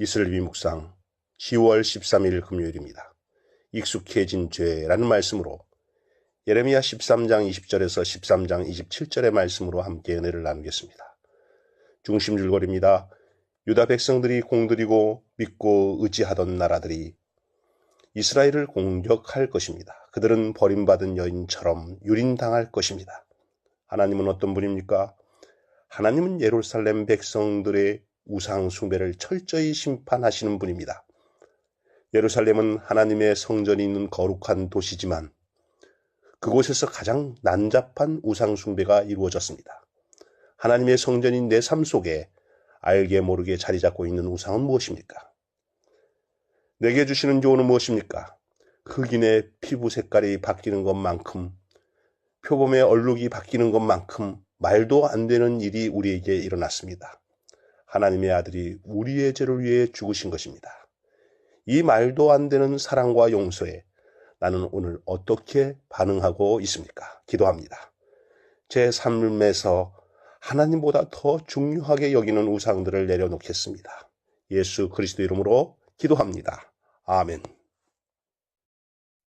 이슬비 묵상 10월 13일 금요일입니다. 익숙해진 죄라는 말씀으로 예레미야 13장 20절에서 13장 27절의 말씀으로 함께 은혜를 나누겠습니다. 중심 줄거리입니다. 유다 백성들이 공들이고 믿고 의지하던 나라들이 이스라엘을 공격할 것입니다. 그들은 버림받은 여인처럼 유린당할 것입니다. 하나님은 어떤 분입니까? 하나님은 예루살렘 백성들의 우상 숭배를 철저히 심판하시는 분입니다. 예루살렘은 하나님의 성전이 있는 거룩한 도시지만 그곳에서 가장 난잡한 우상 숭배가 이루어졌습니다. 하나님의 성전인 내 삶 속에 알게 모르게 자리 잡고 있는 우상은 무엇입니까? 내게 주시는 조언은 무엇입니까? 흑인의 피부 색깔이 바뀌는 것만큼 표범의 얼룩이 바뀌는 것만큼 말도 안 되는 일이 우리에게 일어났습니다. 하나님의 아들이 우리의 죄를 위해 죽으신 것입니다. 이 말도 안 되는 사랑과 용서에 나는 오늘 어떻게 반응하고 있습니까? 기도합니다. 제 삶에서 하나님보다 더 중요하게 여기는 우상들을 내려놓겠습니다. 예수 그리스도 이름으로 기도합니다. 아멘.